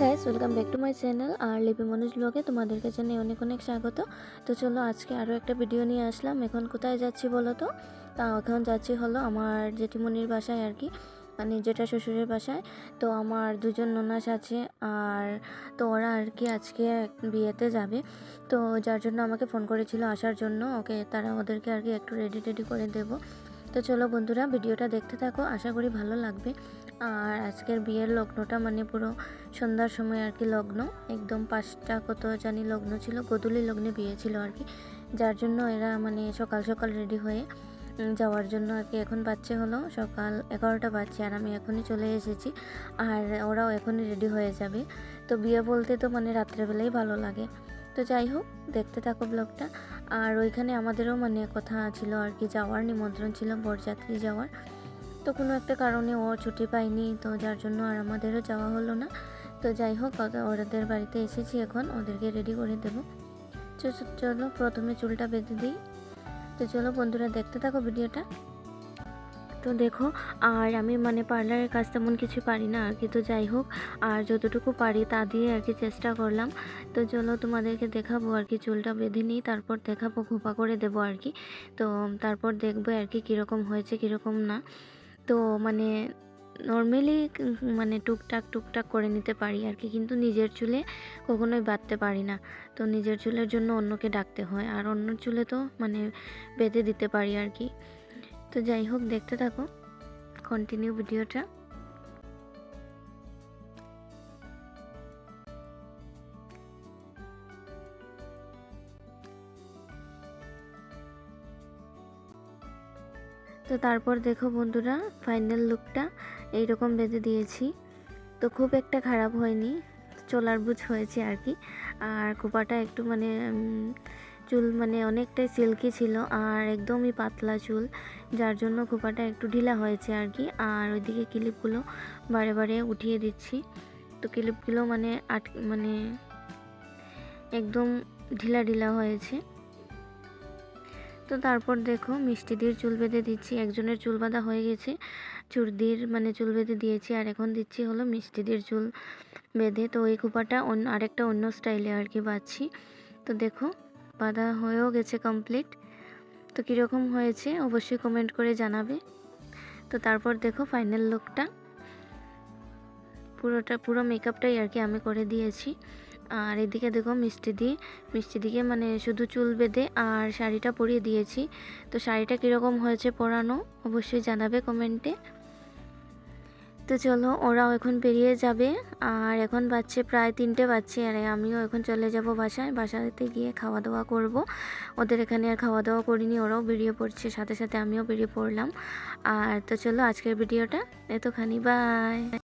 Guys welcome back to my channel আর লিপি মনোজ ব্লগে তোমাদেরকে জানাই অনেক অনেক স্বাগত। তো চলো আজকে আরও একটা ভিডিও নিয়ে আসলাম। এখন কোথায় যাচ্ছি বলো তো? তা এখন যাচ্ছি হলো আমার জেঠিমনির বাসায় আর কি। মানে যেটা শ্বশুরের বাসায়। তো আমার দুজন ননাস আছে আর তো ওরা আর কি আজকে বিয়েতে যাবে। তো যার জন্য আমাকে ফোন করেছিল আসার জন্য। ওকে তারা ওদেরকে আর কি একটু রেডি টেডি করে দেবো। তো চলো বন্ধুরা, ভিডিওটা দেখতে থাকো, আশা করি ভালো লাগবে। আর আজকের বিয়ের লগ্নটা মানে পুরো সন্ধ্যার সময় আর কি লগ্ন, একদম পাঁচটা কত জানি লগ্ন ছিল গদুলি লগ্নে বিয়ে ছিল আর কি। যার জন্য এরা মানে সকাল সকাল রেডি হয়ে যাওয়ার জন্য আর কি এখন বাচ্চা হলো সকাল এগারোটা বাজছে আর আমি এখনই চলে এসেছি। আর ওরাও এখনই রেডি হয়ে যাবে। তো বিয়ে বলতে তো মানে রাত্রেবেলাই ভালো লাগে। তো যাই হোক, দেখতে থাকো ব্লগটা আর ওইখানে আমাদেরও মানে কথা ছিল আর কি, যাওয়ার নিমন্ত্রণ ছিল বরযাত্রী যাওয়ার। তো কোনো একটা কারণে ও ছুটি পায়নি, তো যার জন্য আর আমাদেরও যাওয়া হলো না। তো যাই হোক ওদের- বাড়িতে এসেছি এখন, ওদেরকে রেডি করে দেবো। চলো, প্রথমে চুলটা বেঁধে দিই। তো চলো বন্ধুরা, দেখতে থাকো ভিডিওটা। তো দেখো, আর আমি মানে পার্লারের কাজ তেমন কিছু পারি না আর কি তো যাই হোক, আর যতটুকু পারি তা দিয়ে আর কি চেষ্টা করলাম। তো চলো তোমাদেরকে দেখাবো আর কি, চুলটা বেঁধে নিই, তারপর দেখাবো, খোপা করে দেবো আর কি। তো তারপর দেখব আর কি কীরকম হয়েছে, কীরকম না। তো মানে নর্মালি মানে টুকটাক টুকটাক করে নিতে পারি আর কি, কিন্তু নিজের চুলে কখনোই বাঁধতে পারি না। তো নিজের চুলের জন্য অন্যকে ডাকতে হয়, আর অন্য চুলে তো মানে বেঁধে দিতে পারি আর কি। তো যাই হোক, দেখতে থাকো। কন্টিনিউ ভিডিওটা। তো তারপর দেখো বন্ধুরা ফাইনাল লুকটা এইরকম বেঁধে দিয়েছি। তো খুব একটা খারাপ হয়নি, চোলার বুঝ হয়েছে আর কি। আর খোপাটা একটু মানে চুল মানে অনেকটাই সিল্কি ছিল আর একদমই পাতলা চুল, যার জন্য খোপাটা একটু ঢিলা হয়েছে আর কি। আর ওইদিকে ক্লিপগুলো বারে বারে উঠিয়ে দিচ্ছি। তো ক্লিপগুলো মানে আট মানে একদম ঢিলা ঢিলা হয়েছে। তো তারপর দেখো মিষ্টি দিয়ে চুল বেঁধে দিচ্ছি। একজনের চুল বাঁধা হয়ে গেছে, চুরদির মানে চুল বেঁধে দিয়েছি। আর এখন দিচ্ছি হলো মিষ্টিদির চুল বেঁধে। তো এই কুপাটা অন্য আরেকটা অন্য স্টাইলে আর কি বাঁধছি। তো দেখো বাঁধা হয়েও গেছে কমপ্লিট তো কীরকম হয়েছে অবশ্যই কমেন্ট করে জানাবে। তো তারপর দেখো ফাইনাল লুকটা পুরোটা, পুরো মেকআপটাই আর কি আমি করে দিয়েছি। আর এদিকে দেখো মিষ্টি দিয়ে মিষ্টি দিকে মানে শুধু চুল বেঁধে আর শাড়িটা পরিয়ে দিয়েছি। তো শাড়িটা কীরকম হয়েছে পরানো অবশ্যই জানাবে কমেন্টে তো চলো, ওরাও এখন পেরিয়ে যাবে। আর এখন বাচ্চে প্রায় তিনটে বাচ্চে আর আমিও এখন চলে যাব বাসায়। বাসাতে গিয়ে খাওয়া দাওয়া করব। ওদের এখানে আর খাওয়া দাওয়া করিনি, ওরাও বেরিয়ে পড়ছে, সাথে সাথে আমিও বেরিয়ে পড়লাম। আর তো চলো, আজকের ভিডিওটা এতখানি, বাই।